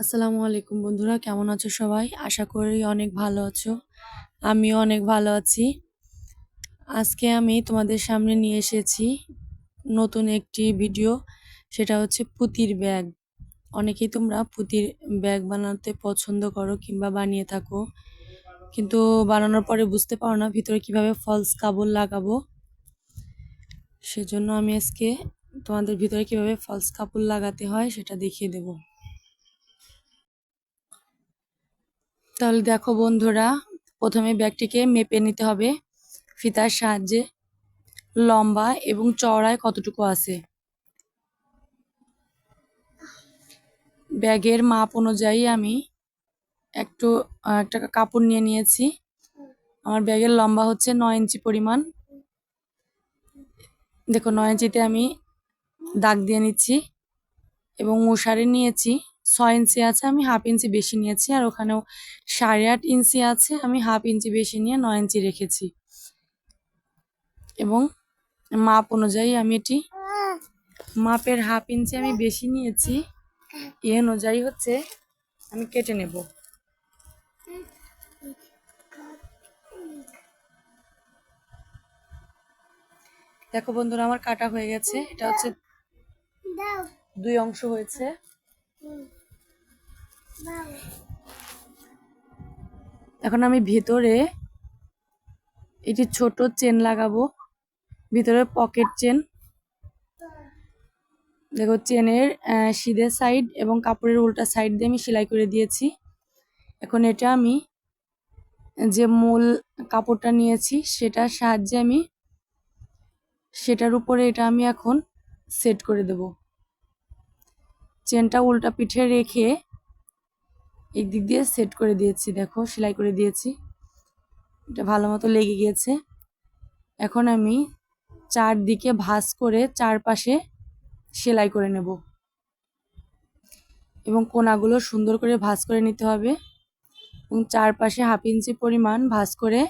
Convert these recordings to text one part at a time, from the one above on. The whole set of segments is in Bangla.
আসসালামু আলাইকুম বন্ধুরা, কেমন আছো সবাই? আশা করি অনেক ভালো আছো। আমিও অনেক ভালো আছি। আজকে আমি তোমাদের সামনে নিয়ে এসেছি নতুন একটি ভিডিও, সেটা হচ্ছে পুতির ব্যাগ। অনেকেই তোমরা পুতির ব্যাগ বানাতে পছন্দ করো কিংবা বানিয়ে থাকো, কিন্তু বানানোর পরে বুঝতে পারো না ভিতরে কীভাবে ফলস কাবল লাগাবো। সেজন্য আমি আজকে তোমাদের ভিতরে কীভাবে ফলস কাপড় লাগাতে হয় সেটা দেখিয়ে দেবো। তাহলে দেখো বন্ধুরা, প্রথমে ব্যাগটিকে মেপে নিতে হবে। ফিতার সাহায্যে লম্বা এবং চওড়ায় কতটুকু আছে? ব্যাগের মাপ অনুযায়ী আমি একটু একটা কাপড় নিয়ে নিয়েছি। আমার ব্যাগের লম্বা হচ্ছে নয় ইঞ্চি পরিমাণ। দেখো, নয় ইঞ্চিতে আমি দাগ দিয়ে নিচ্ছি এবং মশারি নিয়েছি। ছয় ইঞ্চি আছে আমি হাফ ইঞ্চি বেশি নিয়েছি আর ওখানেও সাড়ে আট ইঞ্চি আছে আমি হাফ ইঞ্চি বেশি নিয়ে নয় ইঞ্চি রেখেছি। এবং মাপ অনুযায়ী আমি এটি মাপের হাফ ইঞ্চি আমি বেশি নিয়েছি এ অনুযায়ী হচ্ছে আমি কেটে নেব। দেখো বন্ধুরা আমার কাটা হয়ে গেছে এটা হচ্ছে দুই অংশ হয়েছে। এখন আমি ভেতরে এটি ছোট চেন লাগাবো। ভিতরে পকেট চেন। দেখো, চেনের সিধে সাইড এবং কাপড়ের উল্টা সাইড দিয়ে আমি সেলাই করে দিয়েছি। এখন এটা আমি যে মূল কাপড়টা নিয়েছি, সেটার সাহায্যে আমি সেটার উপরে এটা আমি এখন সেট করে দেব। চেনটা উল্টা পিঠে রেখে এই দিক দিয়ে সেট করে দিয়েছি, দেখো, সেলাই করে দিয়েছি। এটা ভালো মতো লেগে গিয়েছে। এখন আমি চারদিকে ভাঁজ করে চারপাশে সেলাই করে নেব। এবং কোনাগুলো সুন্দর করে ভাঁজ করে নিতে হবে। এবং চারপাশে হাফ ইঞ্চি পরিমাণ ভাঁজ করে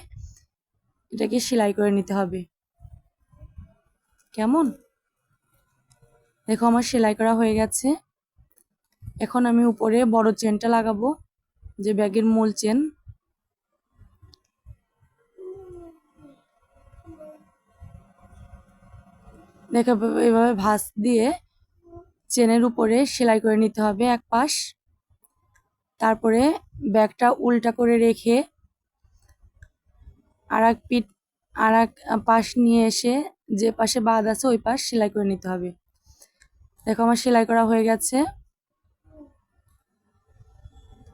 এটাকে সেলাই করে নিতে হবে। কেমন? দেখো, আমার সেলাই করা হয়ে গেছে। এখন আমি উপরে বড় চেনটা লাগাবো, যে ব্যাগের মূল চেন। দেখো, এভাবে ভাঁজ দিয়ে চেনের উপরে সেলাই করে নিতে হবে এক পাশ। তারপরে ব্যাগটা উল্টা করে রেখে আর এক পিঠ আর এক পাশ নিয়ে এসে যে পাশে বাদ আছে ওই পাশ সেলাই করে নিতে হবে। দেখো, আমার সেলাই করা হয়ে গেছে।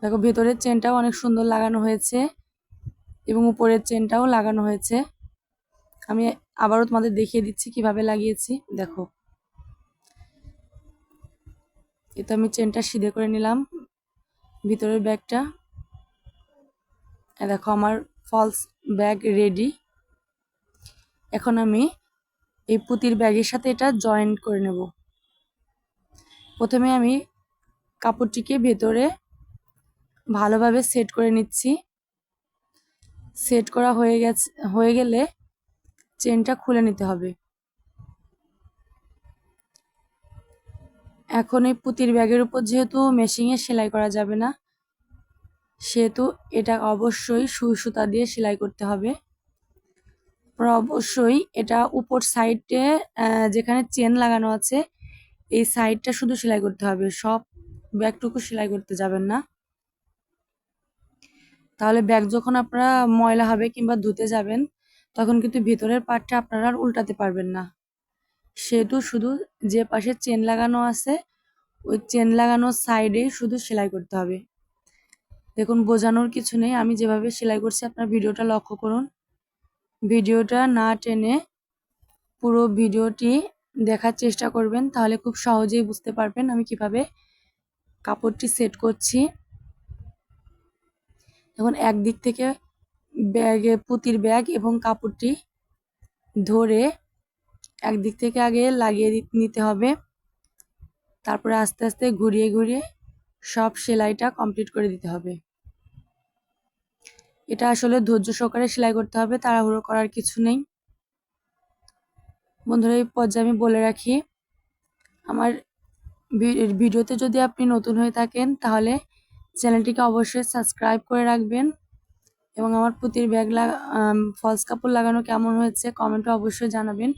দেখো, ভেতরের চেনটাও অনেক সুন্দর লাগানো হয়েছে এবং উপরের চেনটাও লাগানো হয়েছে। আমি আবারও তোমাদের দেখিয়ে দিচ্ছি কীভাবে লাগিয়েছি। দেখো এটা আমি চেনটা সিধে করে নিলাম ভিতরের ব্যাগটা। দেখো, আমার ফলস ব্যাগ রেডি এখন আমি এই পুতির ব্যাগের সাথে এটা জয়েন্ট করে নেব। প্রথমে আমি কাপড়টিকে ভেতরে ভালোভাবে সেট করে নিচ্ছি। সেট করা হয়ে গেছে, হয়ে গেলে চেনটা খুলে নিতে হবে। এখন এই পুতির ব্যাগের উপর যেহেতু মেশিনে সেলাই করা যাবে না, সেহেতু এটা অবশ্যই সুই সুতা দিয়ে সেলাই করতে হবে। অবশ্যই এটা উপর সাইডে যেখানে চেন লাগানো আছে, এই সাইডটা শুধু সেলাই করতে হবে। সব ব্যাগটুকু সেলাই করতে যাবেন না। তাহলে ব্যাগ যখন আপনারা ময়লা হবে কিংবা ধুতে যাবেন, তখন কিন্তু ভিতরের পার্টটা আপনারা আর উল্টাতে পারবেন না। সেহেতু শুধু যে পাশে চেন লাগানো আছে, ওই চেন লাগানোর সাইডেই শুধু সেলাই করতে হবে। দেখুন, বোঝানোর কিছু নেই। আমি যেভাবে সেলাই করছি, আপনার ভিডিওটা লক্ষ্য করুন। ভিডিওটা না টেনে পুরো ভিডিওটি দেখার চেষ্টা করবেন, তাহলে খুব সহজেই বুঝতে পারবেন আমি কীভাবে কাপড়টি সেট করছি। এখন একদিক থেকে ব্যাগে, পুতির ব্যাগ এবং কাপড়টি ধরে একদিক থেকে আগে লাগিয়ে নিতে হবে। তারপরে আস্তে আস্তে ঘুরিয়ে ঘুরিয়ে সব সেলাইটা কমপ্লিট করে দিতে হবে। এটা আসলে ধৈর্য সহকারে সেলাই করতে হবে, তাড়াহুড়ো করার কিছু নেই। বন্ধুরা, এই পর্যায়ে আমি বলে রাখি, আমার ভিডিওতে যদি আপনি নতুন হয়ে থাকেন, তাহলে চ্যানেলটিকে অবশ্যই সাবস্ক্রাইব করে রাখবেন। এবং আমার পুতির ব্যাগ লাগা ফলস কাপড় লাগানো কেমন হয়েছে কমেন্টে অবশ্যই জানাবেন।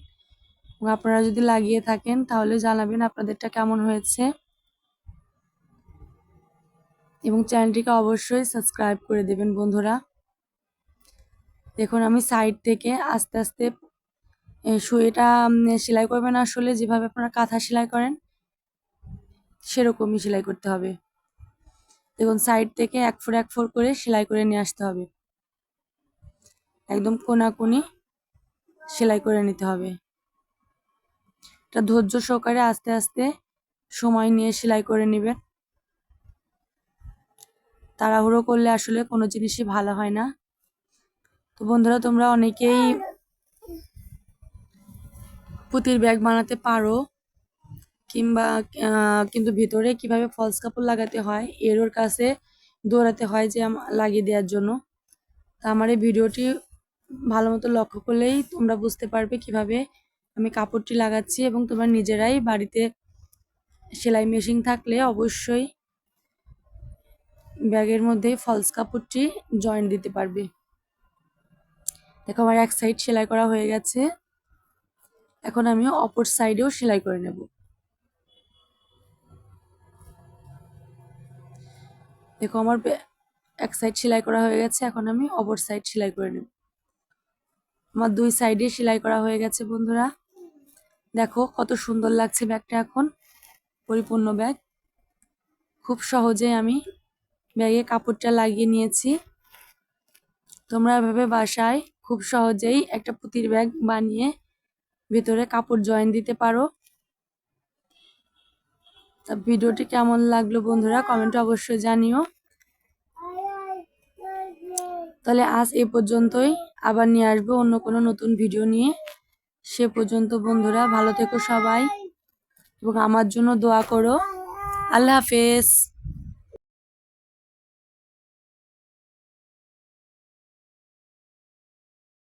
এবং আপনারা যদি লাগিয়ে থাকেন তাহলে জানাবেন আপনাদেরটা কেমন হয়েছে। এবং চ্যানেলটিকে অবশ্যই সাবস্ক্রাইব করে দেবেন বন্ধুরা। দেখুন আমি সাইড থেকে আস্তে আস্তে এ, সুইটা উম, সেলাই করবেন আসলে যেভাবে আপনারা কাঁথা সেলাই করেন সেরকমই সেলাই করতে হবে। দেখুন সাইড থেকে এক ফোর এক ফোর করে সেলাই করে নিয়ে আসতে হবে। একদম কোনাকুনি সেলাই করে নিতে হবে। এটা ধৈর্য সহকারে আস্তে আস্তে সময় নিয়ে সেলাই করে নেবেন। তাড়াহুড়ো করলে আসলে কোনো জিনিসই ভালো হয় না। তো বন্ধুরা, তোমরা অনেকেই পুঁতির ব্যাগ বানাতে পারো। কিংবা কিন্তু ভিতরে কীভাবে ফলস কাপড় লাগাতে হয় এর ওর কাছে দৌড়াতে হয় যে লাগিয়ে দেওয়ার জন্য। তা আমার এই ভিডিওটি ভালো মতো লক্ষ্য করলেই তোমরা বুঝতে পারবে কীভাবে আমি কাপড়টি লাগাচ্ছি এবং তোমরা নিজেরাই বাড়িতে সেলাই মেশিন থাকলে অবশ্যই ব্যাগের মধ্যে ফলস কাপড়টি জয়েন্ট দিতে পারবে। দেখো আমার এক সাইড সেলাই করা হয়ে গেছে। এখন আমি অপর সাইডেও সেলাই করে নেব। দেখো আমার এক সাইড সেলাই করা হয়ে গেছে, এখন আমি অপর সাইড সেলাই করে নেব। আমার দুই সাইডে সেলাই করা হয়ে গেছে, বন্ধুরা। দেখো কত সুন্দর লাগছে ব্যাগটা এখন, পরিপূর্ণ ব্যাগ। খুব সহজে আমি ব্যাগে কাপড়টা লাগিয়ে নিয়েছি। তোমরা এভাবে বাসায় খুব সহজেই একটা পুঁতির ব্যাগ বানিয়ে ভেতরে কাপড় জয়েন দিতে পারো। তা ভিডিওটি কেমন লাগল বন্ধুরা? কমেন্ট অবশ্যই জানিও। তাহলে আজ এ পর্যন্তই। আবার নিয়ে আসব অন্য কোনো নতুন ভিডিও নিয়ে। সে পর্যন্ত বন্ধুরা, ভালো থেকো সবাই। এবং আমার জন্য দোয়া করো। আল্লাহ হাফেজ।